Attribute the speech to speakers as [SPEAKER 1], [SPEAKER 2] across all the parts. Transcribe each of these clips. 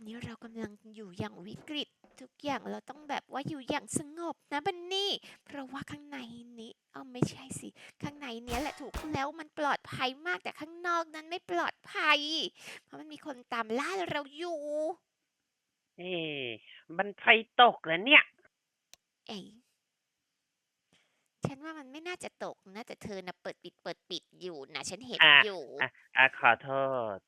[SPEAKER 1] อนนี้เรากำลังอยู่อย่างวิกฤต ทุกอย่างเราต้องแบบว่าอยู่อย่างสงบนะบันนี่ เพราะว่าข้างในนี้เอาไม่ใช่สิ ข้างในเนี้ยแหละถูกแล้วมันปลอดภัยมากแต่ข้างนอกนั้นไม่ปลอดภัย เพราะมันมีคนตามล่าเราอยู่
[SPEAKER 2] เอ๊ะมันไฟตกแล้วเนี่ย
[SPEAKER 1] เอ้ยฉันว่ามันไม่น่าจะตกนะแต่เธอน่ะเปิดปิดเปิดปิดอยู่นะฉันเห็น
[SPEAKER 2] อะ
[SPEAKER 1] อยู่
[SPEAKER 2] อะอะขอโทษ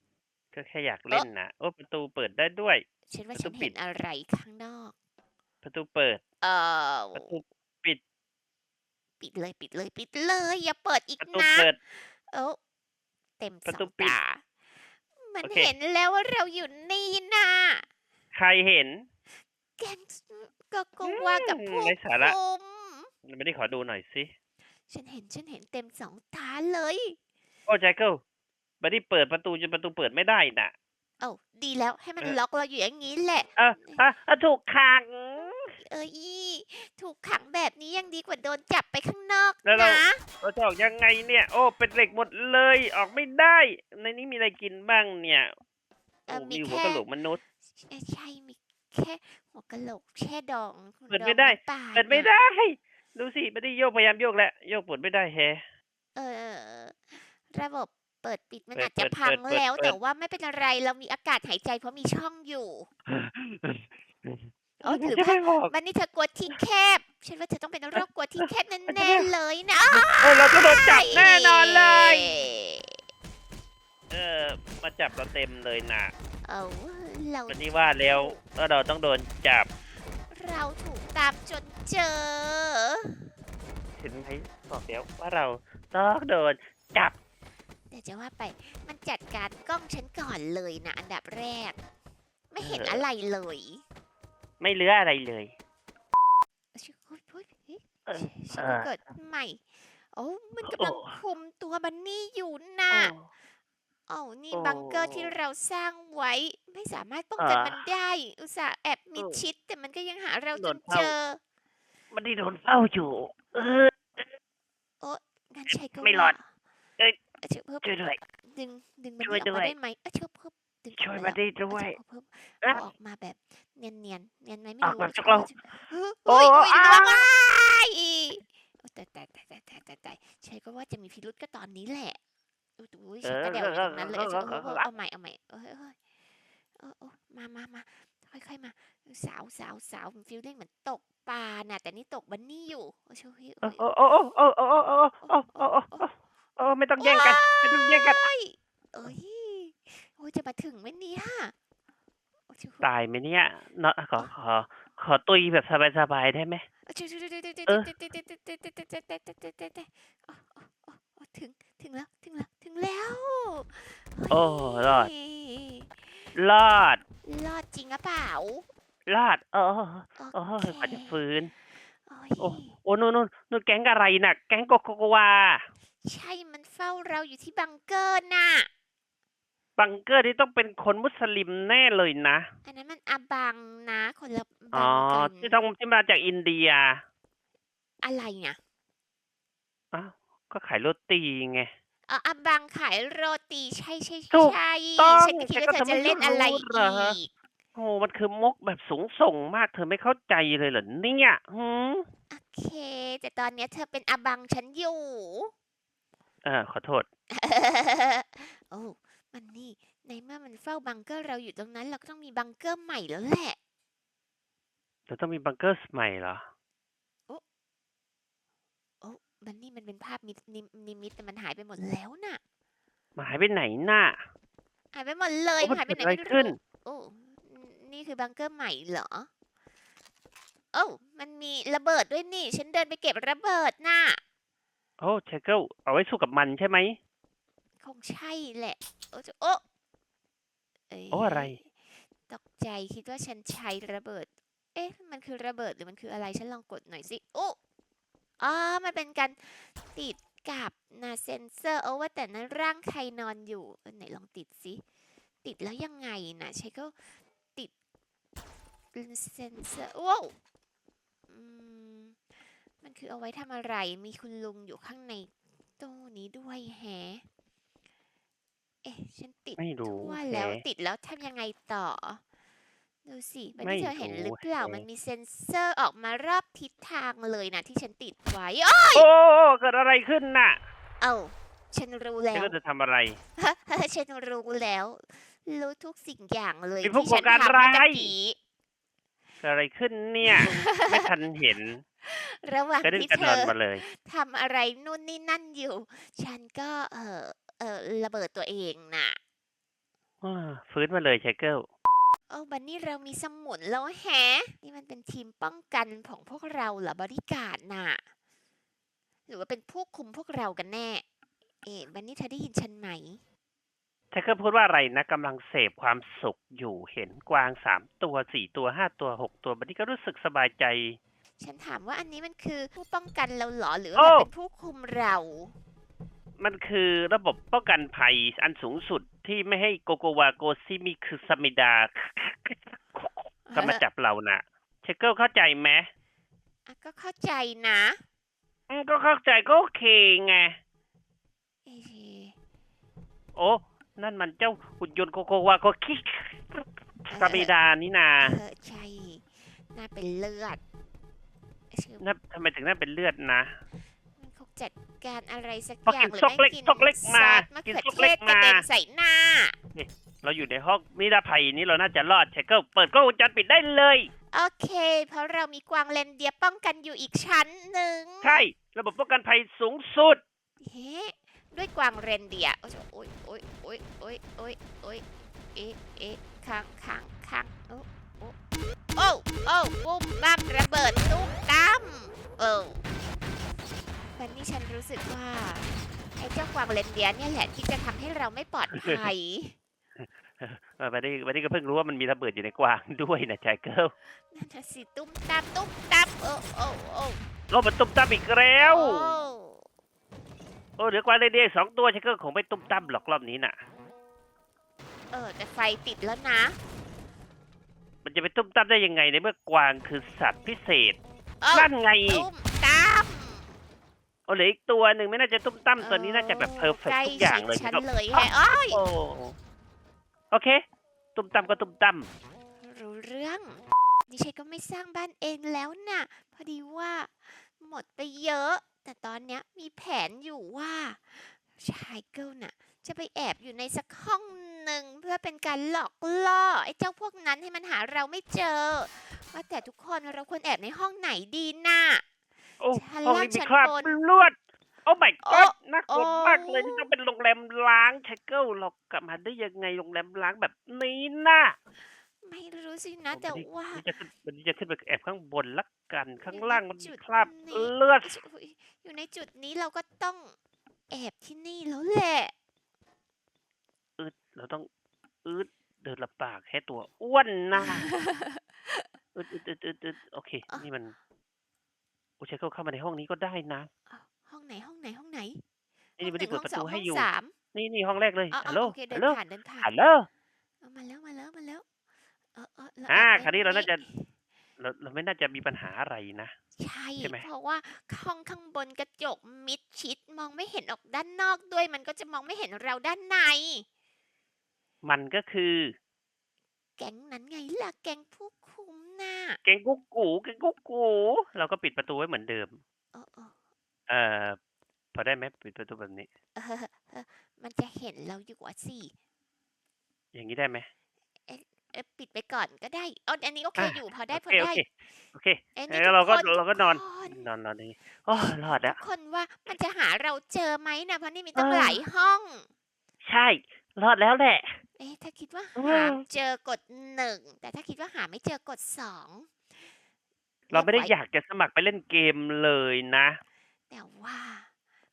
[SPEAKER 2] ก็แค่อยากเล่นนะโอ้ประตูเปิดได้ด้วย
[SPEAKER 1] ฉันว่า
[SPEAKER 2] ประตู
[SPEAKER 1] ฉัน
[SPEAKER 2] ปิ
[SPEAKER 1] เห็
[SPEAKER 2] ด
[SPEAKER 1] นอะไรข้างนอก
[SPEAKER 2] ประตูเปิด
[SPEAKER 1] เออ
[SPEAKER 2] ประตูปิด
[SPEAKER 1] ปิดเลยปิดเลยปิดเลย อย่าเปิดอีก
[SPEAKER 2] ประตู
[SPEAKER 1] นะ
[SPEAKER 2] เปิด
[SPEAKER 1] เอ้าเต็ม
[SPEAKER 2] ประ
[SPEAKER 1] ส
[SPEAKER 2] ตู
[SPEAKER 1] อง
[SPEAKER 2] ปิด
[SPEAKER 1] ตามัน
[SPEAKER 2] โอเค
[SPEAKER 1] เห็นแล้วว่าเราอยู่นี่นะ
[SPEAKER 2] ใครเห็น
[SPEAKER 1] แกงก็ก็ว่ากับ
[SPEAKER 2] อืม
[SPEAKER 1] พวก
[SPEAKER 2] ไร้สาระ
[SPEAKER 1] ผม
[SPEAKER 2] ไม่ได้ขอดูหน่อยสิ
[SPEAKER 1] ฉันเห็นฉันเห็นเต็มสองตาเลย
[SPEAKER 2] โอ้แจ็คเกิล บัดดี้เปิดประตูจนประตูเปิดไม่ได้น่ะ
[SPEAKER 1] เอ้าดีแล้วให้มัน
[SPEAKER 2] เออ
[SPEAKER 1] ล็อกเราอยู่อย่างนี้แหละ
[SPEAKER 2] เออเออเออถูกขัง
[SPEAKER 1] เอ้ยถูกขังแบบนี้ยังดีกว่าโดนจับไปข้างนอก
[SPEAKER 2] แล้วเรา
[SPEAKER 1] นะ
[SPEAKER 2] เราจะออกยังไงเนี่ย โอ้เป็นเหล็กหมดเลยออกไม่ได้ ในนี้มีอะไรกินบ้างเนี่ย
[SPEAKER 1] เอ่อ
[SPEAKER 2] โอ้
[SPEAKER 1] มี
[SPEAKER 2] มีหัว
[SPEAKER 1] แค่
[SPEAKER 2] กะโหลกมนุษย์
[SPEAKER 1] เอ่อใช่มีแค่หัวกะโหลกแช่ดอง
[SPEAKER 2] เปิด
[SPEAKER 1] อง
[SPEAKER 2] ไม่ได้
[SPEAKER 1] น้ำปลา
[SPEAKER 2] เปิดไม่
[SPEAKER 1] น่ะ
[SPEAKER 2] ได้ ดูสิบัดดี้โยกพยายามโยกแล้วโยกเปิดไม่ได้แฮะ
[SPEAKER 1] เออ ระบบ เปิดปิดมัน
[SPEAKER 2] เปิด
[SPEAKER 1] อาจจะ
[SPEAKER 2] เปิด
[SPEAKER 1] พัง
[SPEAKER 2] เปิดเปิด
[SPEAKER 1] แล้ว
[SPEAKER 2] เปิด
[SPEAKER 1] แต่ว่าไม่เป็นอะไรเรามีอากาศหายใจเพราะมีช่องอยู่โอ้ถือ
[SPEAKER 2] จะ
[SPEAKER 1] ว่า
[SPEAKER 2] ไม่บอก
[SPEAKER 1] วันนี้เธอกลัวที่แคบ ฉันว่าเธอต้องเป็นโรคกลัวที่แคบ
[SPEAKER 2] จะ
[SPEAKER 1] แน่
[SPEAKER 2] ไม่
[SPEAKER 1] ๆเลยนะ
[SPEAKER 2] เออเราจะโดนจับแน่นอนเลย เออมาจับเราเต็มเลยนะ
[SPEAKER 1] เอาเรา
[SPEAKER 2] วันนี้ว่าแล้วว่าเราต้องโดนจับ
[SPEAKER 1] เราถูกตามจนเจอ
[SPEAKER 2] เห็นไหมบอกแล้วว่าเราต้องโดนจับ
[SPEAKER 1] แต่จะว่าไปมันจัดการกล้องฉันก่อนเลยนะอันดับแรก ไม่เห็น
[SPEAKER 2] เอออ
[SPEAKER 1] อะไรเลย
[SPEAKER 2] ไม่เหลืออะไรเลย
[SPEAKER 1] ชิโอ้ยโอ้ยเฮ้ย
[SPEAKER 2] เออ
[SPEAKER 1] ฉัน
[SPEAKER 2] เออ
[SPEAKER 1] เกิดใหม่โอ้มัน
[SPEAKER 2] โอ้
[SPEAKER 1] กำลังคุมตัวบันนี่อยู่นะ
[SPEAKER 2] โอ้
[SPEAKER 1] โอ้นี่
[SPEAKER 2] โอ้
[SPEAKER 1] บังเกอร์ที่เราสร้างไว้ ไม่สามารถป้องกัน
[SPEAKER 2] อ่ามั
[SPEAKER 1] มันได้ อุตส่าห์แอบมิด
[SPEAKER 2] เออ
[SPEAKER 1] ชิด แต่มันก็ยังหาเรา
[SPEAKER 2] โด
[SPEAKER 1] จ
[SPEAKER 2] น
[SPEAKER 1] น
[SPEAKER 2] เฝ้า
[SPEAKER 1] เจอ
[SPEAKER 2] มันที่โดนเฝ้าอยู่ เออ
[SPEAKER 1] งั้นใช่ก็
[SPEAKER 2] ไม่รอด
[SPEAKER 1] ว่า
[SPEAKER 2] เอ้ย
[SPEAKER 1] เเชิญเพิ่ม
[SPEAKER 2] ช่วยด้วย
[SPEAKER 1] ดึงดึงมัน
[SPEAKER 2] ช่วย
[SPEAKER 1] ออก
[SPEAKER 2] ด้
[SPEAKER 1] มา
[SPEAKER 2] วย
[SPEAKER 1] ได้ไหมเออเชิญเพิ่มดึงออก
[SPEAKER 2] ช่วย
[SPEAKER 1] มา
[SPEAKER 2] มา
[SPEAKER 1] แล้ว
[SPEAKER 2] ได้
[SPEAKER 1] เอา
[SPEAKER 2] ด้วย
[SPEAKER 1] เอาเพิ่ม
[SPEAKER 2] เอ๊ะ
[SPEAKER 1] เอาออกมาแบบเนียนเนียนเนียนไหมไม่
[SPEAKER 2] ออก
[SPEAKER 1] รู้
[SPEAKER 2] มา
[SPEAKER 1] อะ
[SPEAKER 2] จากเรา
[SPEAKER 1] เฮ้ย
[SPEAKER 2] โอ้
[SPEAKER 1] โอ้ยโอ้ย
[SPEAKER 2] อ้า
[SPEAKER 1] ระวังอ้ายโอ้แต่แต่แต่แต่แต่แต่แต่ใช่ก็ว่าจะมีพิรุษก็ตอนนี้แหละอุ้ยอุ้ยฉันก็เดาอยู่ตรงนั้นเลยเอาเอาเอาเอาใหม่เอาใหม่เอ้ยเอ้ยเออเออมามามาค่อยๆมา สาวสาวสาวฟิลลิ่งเหมือนตกปลาน่ะแต่นี่ตกบันนี่อยู่โอ้ยโอ้ย
[SPEAKER 2] โอ้
[SPEAKER 1] โอ้ย
[SPEAKER 2] โอ้โอ้โอ้โอ้โอ้โอ้โอ้โอ้โอ้โอ้โอ้ ไม่ต้องแย่งกันไม่ต้องแย่งกัน
[SPEAKER 1] โอ้ยเอ้ยโอ้ยจะมาถึงไหมเนี่ยโอ้ย
[SPEAKER 2] ตายไหมเนี่ยเนาะขอขอ ขอตุยแบบสบายๆได้ไหมเออ
[SPEAKER 1] ถึงถึงแล้วถึงแล้วถึงแล้ว
[SPEAKER 2] โอ้รอด
[SPEAKER 1] เฮ้ย
[SPEAKER 2] รอด
[SPEAKER 1] รอดจริงหรือเปล่าร
[SPEAKER 2] อดโอ้
[SPEAKER 1] โอ
[SPEAKER 2] โอ้
[SPEAKER 1] เค
[SPEAKER 2] กว่าจะฟื้น
[SPEAKER 1] โอ้ย
[SPEAKER 2] โอ้โอ้นู่นนู่นนู่นแก๊งอะไรน่ะ แก๊งโกโกโกวา
[SPEAKER 1] ใช่มันเฝ้าเราอยู่ที่บังเกอร์น่ะ
[SPEAKER 2] บังเกอร์ที่ต้องเป็นคนมุสลิมแน่เลยนะ
[SPEAKER 1] อันนั้นมันอาบังนะคนละ
[SPEAKER 2] อ๋
[SPEAKER 1] บั
[SPEAKER 2] อ
[SPEAKER 1] งกัน
[SPEAKER 2] ที่ต้องที่มาจากอินเดีย
[SPEAKER 1] อะไรเนี่ย
[SPEAKER 2] อ้าวก็ขายโรตีไง
[SPEAKER 1] เอออาบังขายโรตีใช่ใช่
[SPEAKER 2] ถูก
[SPEAKER 1] ใช่
[SPEAKER 2] ต้อง
[SPEAKER 1] ฉันก็คิด
[SPEAKER 2] แต่ก็
[SPEAKER 1] ว่าเธอจะ
[SPEAKER 2] ทำไม
[SPEAKER 1] เล่นอะไร
[SPEAKER 2] ไม่รู้เหรอ
[SPEAKER 1] อีก
[SPEAKER 2] โอ้มันคือมกแบบสูงส่งมากเธอไม่เข้าใจเลยเหรอเนี่ยหืม
[SPEAKER 1] โอเค แต่ตอนเนี้ยเธอเป็นอาบังฉันอยู่
[SPEAKER 2] เออขอโทษ
[SPEAKER 1] โอ้ มันนี่ ในเมื่อมันเฝ้าบังเกอร์เราอยู่ตรงนั้น เราก็ต้องมีบังเกอร์ใหม่แล้วแหละ
[SPEAKER 2] เราต้องมีบังเกอร์ใหม่เหรอ
[SPEAKER 1] โอ้ มันนี่มันเป็นภาพมิตนิมนิมิตแต่มันหายไปหมดแล้วน่ะ
[SPEAKER 2] มาหายไปไหนน่ะ
[SPEAKER 1] หายไปหมดเลย
[SPEAKER 2] โอ้มัน
[SPEAKER 1] หายไป
[SPEAKER 2] เกิด
[SPEAKER 1] ไหน
[SPEAKER 2] อะไร
[SPEAKER 1] ไม่
[SPEAKER 2] ขึ้น
[SPEAKER 1] รู้โอ้นี่คือบังเกอร์ใหม่เหรอ โอ้ มันมีระเบิดด้วยนี่ ฉันเดินไปเก็บระเบิดน่ะ
[SPEAKER 2] โอ้เชเกิลเอาไว้สู้กับมันใช่ไหม
[SPEAKER 1] คงใช่แหละ โอ้จะโอ้เย
[SPEAKER 2] โอ้อะไร
[SPEAKER 1] ตกใจคิดว่าฉันใช้ระเบิด เอ๊ะ มันคือระเบิดหรือมันคืออะไร ฉันลองกดหน่อยสิโอ้อ๋อ มันเป็นการติดกับนะเซนเซอร์โอ้ว่าแต่นั้นร่างใครนอนอยู่เออไหนลองติดสิ ติดแล้วยังไงนะใช้ก็ติดเซนเซอร์ว้าวอืม มันคือเอาไว้ทำอะไร มีคุณลุงอยู่ข้างในตู้นี้ด้วยแฮะ เอ๊ะ ฉันติด
[SPEAKER 2] ไม่รู้
[SPEAKER 1] ทั่วแล้ว
[SPEAKER 2] แฮะ
[SPEAKER 1] ติดแล้วทำยังไงต่อ ดูสิบัน
[SPEAKER 2] ไม่
[SPEAKER 1] นี่เธอเห็นหรือเปล่า
[SPEAKER 2] รู้แฮะ
[SPEAKER 1] มันมีเซ็นเซอร์ออกมารอบทิศทางเลยนะที่ฉันติดไว้เอ้ย
[SPEAKER 2] โอ้เกิดอะไรขึ้นน่ะ
[SPEAKER 1] เอ้าฉันรู้แล้
[SPEAKER 2] ฉัน
[SPEAKER 1] ว
[SPEAKER 2] ก็จะทำอะไร
[SPEAKER 1] ฉันรู้แล้ว รู้ทุกสิ่งอย่างเลย
[SPEAKER 2] มีผู้
[SPEAKER 1] ที่ฉัน
[SPEAKER 2] ก่อการ
[SPEAKER 1] ทำเมื่อตะ
[SPEAKER 2] ร้าย
[SPEAKER 1] กี้
[SPEAKER 2] เกิดอะไรขึ้นเนี่ย ไม่ทันเห็น
[SPEAKER 1] ระหว่าง
[SPEAKER 2] กระดึ๊ง
[SPEAKER 1] ที่
[SPEAKER 2] กระ
[SPEAKER 1] เธ
[SPEAKER 2] ดอน
[SPEAKER 1] อ
[SPEAKER 2] มาเลย
[SPEAKER 1] ทำอะไรนู่นนี่นั่นอยู่ ฉันก็เออเออระเบิดตัวเองน่ะ
[SPEAKER 2] อ้าฟื้นมาเลยไชเกิล
[SPEAKER 1] โอ้บันนี่เรามีสมุนแล้วแฮะ นี่มันเป็นทีมป้องกันของพวกเราเหรอบริการดน่ะ หรือว่าเป็นผู้คุมพวกเรากันแน่ เอ๊ะบันนี่เธอได้ยินฉันไหม
[SPEAKER 2] ไชเกิลพูดว่าอะไรนะกำลังเสพความสุขอยู่เห็นกวางสามตัวสี่ตัวห้าตัวหกตัวบันนี้ก็รู้สึกสบายใจ
[SPEAKER 1] ฉันถามว่าอันนี้มันคือผู้ป้องกันเราเหรอหรือว่า
[SPEAKER 2] โอ้
[SPEAKER 1] มันเป็นผู้คุมเรา
[SPEAKER 2] มันคือระบบป้องกันภัยอันสูงสุดที่ไม่ให้โกโกวาโกซิมิคือสมิดาก็มาจับเราน่ะเชเกิลเข้าใจไหม
[SPEAKER 1] อะก็เข้าใจนะ
[SPEAKER 2] อืมก็เข้าใจก็โอเคไง
[SPEAKER 1] เอ๊ะ
[SPEAKER 2] โอ้นั่นมันเจ้าหุ่นยนต์โกโกวาโกคิสมิดานี่นา
[SPEAKER 1] เออใช่น่าเป็นเลือด ชื่อ
[SPEAKER 2] นั่นทำไมถึงนั่นเป็นเลือดนะ
[SPEAKER 1] มันคงจัดการอะไรสัก
[SPEAKER 2] พอ
[SPEAKER 1] อ
[SPEAKER 2] กิ
[SPEAKER 1] ย่าง
[SPEAKER 2] น
[SPEAKER 1] หรือ
[SPEAKER 2] ซกเล็
[SPEAKER 1] ไม่
[SPEAKER 2] ก
[SPEAKER 1] กิน
[SPEAKER 2] ซกเล็กมา
[SPEAKER 1] ซอสมะ
[SPEAKER 2] กิน
[SPEAKER 1] เขือ
[SPEAKER 2] ซก
[SPEAKER 1] เท
[SPEAKER 2] เล็ก
[SPEAKER 1] ศกระเด็น
[SPEAKER 2] มา
[SPEAKER 1] ใส่หน้า
[SPEAKER 2] เราอยู่ในห้องนิรภัยนี้เราน่าจะรอดเชเกิลเปิดกล้องวงจรปิดได้เลยโอ
[SPEAKER 1] โอเค เพราะเรามีกวางเลนเดียร์ป้องกันอยู่อีกชั้นหนึ่ง
[SPEAKER 2] ใช่ ระบบป้องกันภัยสูงสุด
[SPEAKER 1] เฮ้ด้วยกวางเรนเดียร์โอ้ยโอ้ยโอ้ยโอ้ยโอ้ยโอ้ยเอ๊ะเอ๊ะค้างค้างค้างโอ้ โอ้โอ้โอ้ปุ้มบ้ามระเบิดตุ้มตั้มโอ้วันนี้ฉันรู้สึกว่า ไอ้เจ้ากวางเรนเดียร์เนี่ยแหละที่จะทำให้เราไม่ปลอดภัย
[SPEAKER 2] เออวันนี้วันนี้ก็เพิ่งรู้ว่ามันมีระเบิดอยู่ในกวางด้วยนะชายเกิล
[SPEAKER 1] นั่นน่ะสิตุ้มตามตุ้มตามโอ้โอ้โอ้
[SPEAKER 2] โอ้มันตุ้มตั้มอีกแล้ว
[SPEAKER 1] โอ้
[SPEAKER 2] โอ้เหลือกวางเรนเดียร์สองตัวชายเกิลคงไม่ตุ้มตั้มหรอกรอบนี้น่ะ
[SPEAKER 1] เออแต่ไฟติดแล้วนะ
[SPEAKER 2] มันจะไปตุ้มตั้มได้ยังไงในเมื่อกวางคือสัตว์พิเศษ
[SPEAKER 1] เอ้า
[SPEAKER 2] นั่นไง
[SPEAKER 1] ตุ้มตาม
[SPEAKER 2] โอ้เหลืออีกตัวหนึ่งไม่น่าจะตุ้มตั้มตัวนี้น่าจะแบบเพอร์เฟก
[SPEAKER 1] ใกล้
[SPEAKER 2] ทุกอย่างเลย
[SPEAKER 1] ชิดฉัน
[SPEAKER 2] ครับ
[SPEAKER 1] เลยแฮะอ้อย
[SPEAKER 2] โอ้โอเค ตุ้มตั้มก็ตุ้มตั้ม
[SPEAKER 1] รู้เรื่องดิฉันก็ไม่สร้างบ้านเองแล้วน่ะ พอดีว่า หมดไปเยอะ แต่ตอนเนี้ยมีแผนอยู่ว่าชายเกิลน่ะ จะไปแอบอยู่ในสักห้อง หนึ่งเพื่อเป็นการหลอกล่อไอ้เจ้าพวกนั้นให้มันหาเราไม่เจอ ว่าแต่ทุกคนเราควรแอบในห้องไหนดีน่ะ
[SPEAKER 2] โอ้
[SPEAKER 1] ชั้น
[SPEAKER 2] ห้อง
[SPEAKER 1] ล่าง
[SPEAKER 2] นี้มี
[SPEAKER 1] ชั้น
[SPEAKER 2] คราบบ
[SPEAKER 1] น
[SPEAKER 2] เลือดโอ้ my
[SPEAKER 1] โอ้
[SPEAKER 2] god น่ากลัว
[SPEAKER 1] โอ้
[SPEAKER 2] มากเลยที่ต้องเป็นโรงแรมล้างชายเกิลเรากลับมาได้ยังไงโรงแรมล้างแบบนี้น่ะ
[SPEAKER 1] ไม่รู้สินะ แต่ว่า
[SPEAKER 2] วันนี้จะขึ้นวันนี้จะขึ้นไปแอบข้างบนละกันข้าง
[SPEAKER 1] อยู่ใน
[SPEAKER 2] ล่างมันมี
[SPEAKER 1] จุด
[SPEAKER 2] คราบ
[SPEAKER 1] นี้
[SPEAKER 2] เลือด
[SPEAKER 1] อุ๊ยอยู่ในจุดนี้เราก็ต้องแอบที่นี่แล้วแหละ
[SPEAKER 2] อึด เราต้องอึดเดินลำบากแค่ตัวอ้วนนะอึดอึดอึดอึดอึดโอเค
[SPEAKER 1] อะ
[SPEAKER 2] นี่มันโอ้ชายเกิลเข้ามาในห้องนี้ก็ได้นะ
[SPEAKER 1] อ้าวห้องไหนห้องไหนห้องไหน
[SPEAKER 2] นี่วันนี้
[SPEAKER 1] ห้
[SPEAKER 2] เปิ
[SPEAKER 1] อง
[SPEAKER 2] ด
[SPEAKER 1] หนึ่ง
[SPEAKER 2] ประตูให้อยู่
[SPEAKER 1] ห้งสองห้งสาม
[SPEAKER 2] นี่นี่ห้องแรกเลย
[SPEAKER 1] อ๋อ
[SPEAKER 2] ฮัลโหล
[SPEAKER 1] โอเคเดิ
[SPEAKER 2] ฮั
[SPEAKER 1] น
[SPEAKER 2] ลโหล
[SPEAKER 1] ผ่านเดินผ่าน
[SPEAKER 2] ฮัลโหล
[SPEAKER 1] เอามาแล้วมาแล้วมาแล้วเออเออเร
[SPEAKER 2] อ่า
[SPEAKER 1] แอบ
[SPEAKER 2] คราวนี้เราน่าจะ
[SPEAKER 1] ไว้
[SPEAKER 2] เราเราไม่น่าจะมีปัญหาอะไรนะ
[SPEAKER 1] ใช่
[SPEAKER 2] ใช่ไหม
[SPEAKER 1] เพราะว่าห้องข้างบนกระจกมิดชิดมองไม่เห็นออกด้านนอกด้วยมันก็จะมองไม่เห็นเราด้านใน
[SPEAKER 2] มันก็คือ
[SPEAKER 1] แก๊งนั้นไงล่ะแก๊งผู้คุมน่ะ
[SPEAKER 2] แกงกุ๊กกูแกงกุ๊กกูเราก็ปิดประตูไว้เหมือนเดิม
[SPEAKER 1] เออเออ
[SPEAKER 2] เอ่อพอได้ไหมปิดประตูแบบนี้
[SPEAKER 1] เออเออมันจะเห็นเราอยู่อะสิ
[SPEAKER 2] อย่างนี้ได้ไหม
[SPEAKER 1] เออปิดไปก่อนก็ได้เอ๋ออันนี้โอเค
[SPEAKER 2] อะ
[SPEAKER 1] อยู่พอได้
[SPEAKER 2] โอ
[SPEAKER 1] พอ
[SPEAKER 2] เคโอ
[SPEAKER 1] ได้
[SPEAKER 2] เคโอเค
[SPEAKER 1] เอ้ย
[SPEAKER 2] เอ
[SPEAKER 1] นี่
[SPEAKER 2] อ
[SPEAKER 1] ทุ
[SPEAKER 2] เราก็
[SPEAKER 1] คน
[SPEAKER 2] เราก็นอน
[SPEAKER 1] ทุคน
[SPEAKER 2] นอนนอนนี่โอ้รอดแล้ว
[SPEAKER 1] ทุกคนว่ามันจะหาเราเจอไหมนะเพราะนี่มีตั้ง
[SPEAKER 2] เออ
[SPEAKER 1] หลายห้อง
[SPEAKER 2] ใช่ รอดแล้วแหละ
[SPEAKER 1] เอ๊ะถ้าคิดว่า
[SPEAKER 2] อืม
[SPEAKER 1] หาเจอกดหนึ่งแต่ถ้าคิดว่าหาไม่เจอกดสอง
[SPEAKER 2] เราไม่ได้
[SPEAKER 1] ลืกว้
[SPEAKER 2] อยากจะสมัครไปเล่นเกมเลยนะ
[SPEAKER 1] แต่ว่า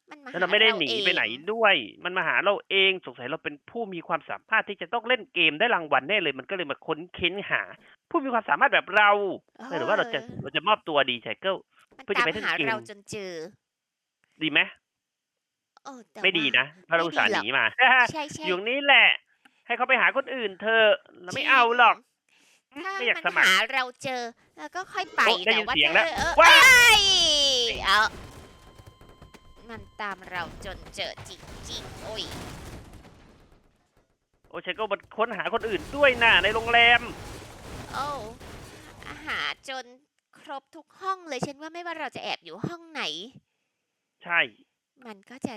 [SPEAKER 1] มันมา
[SPEAKER 2] แล้ว
[SPEAKER 1] หา
[SPEAKER 2] เราไม่ได้หนี
[SPEAKER 1] เอง
[SPEAKER 2] ไปไหนด้วย มันมาหาเราเองสงสัยเราเป็นผู้มีความสามารถที่จะต้องเล่นเกมได้รางวัลแน่เลย มันก็เลยมาค้นเค้นหา ผู้มีความสามารถแบบเราหรือว่าเราจะเราจะมอบตัวดีไชเกิล
[SPEAKER 1] มัน
[SPEAKER 2] เพื่อจะ
[SPEAKER 1] ตาม
[SPEAKER 2] ไปเล่น
[SPEAKER 1] หา
[SPEAKER 2] เกม
[SPEAKER 1] เราจนเจอ
[SPEAKER 2] ดีไหม
[SPEAKER 1] เออแต่
[SPEAKER 2] ไม่ดี
[SPEAKER 1] ว่า
[SPEAKER 2] นะเพราะเราอุตส่าห์
[SPEAKER 1] ไม่
[SPEAKER 2] ห
[SPEAKER 1] ดี
[SPEAKER 2] นี
[SPEAKER 1] หรอก
[SPEAKER 2] มา
[SPEAKER 1] ใช่ใช่
[SPEAKER 2] อยู่ตรงนี้แหละ ให้เขาไปหาคนอื่นเธอะเราไม่เอาหรอก
[SPEAKER 1] ถ้า
[SPEAKER 2] ไม่อยาก
[SPEAKER 1] มัน
[SPEAKER 2] สมัคร
[SPEAKER 1] หาเราเจอแล้วก็ค่อยไป
[SPEAKER 2] โอ้ได้
[SPEAKER 1] แต่
[SPEAKER 2] ยิน
[SPEAKER 1] ว่า
[SPEAKER 2] เสียงแล้ว
[SPEAKER 1] เออเออ
[SPEAKER 2] ว้า
[SPEAKER 1] เอ้ยเอามันตามเราจนเจอจริงๆโอ้ย
[SPEAKER 2] โอ้ไชเกิลมันค้นหาคนอื่นด้วยนะในโรงแรม
[SPEAKER 1] โอ้หาจนครบทุกห้องเลยฉันว่าไม่ว่าเราจะแอบอยู่ห้องไหน
[SPEAKER 2] ใช่
[SPEAKER 1] มันก็จะ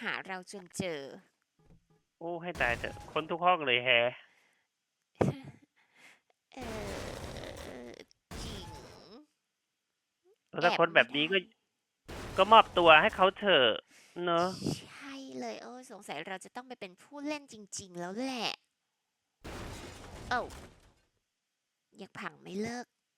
[SPEAKER 1] หาเราจนเจอ
[SPEAKER 2] โอ้ให้ตายเถอะคนทุกห้องเลยแฮะ
[SPEAKER 1] เออจริง
[SPEAKER 2] แล้วถ้า
[SPEAKER 1] แอบ
[SPEAKER 2] คนแบบ
[SPEAKER 1] ไม่ได้
[SPEAKER 2] นี้ก็ ก็มอบตัวให้เขาเถอะเนอะ
[SPEAKER 1] ใช่เลยโอ้สงสัยเราจะต้องไปเป็นผู้เล่นจริง ๆ แล้วแหละโอ้ายังผังไม่เลิก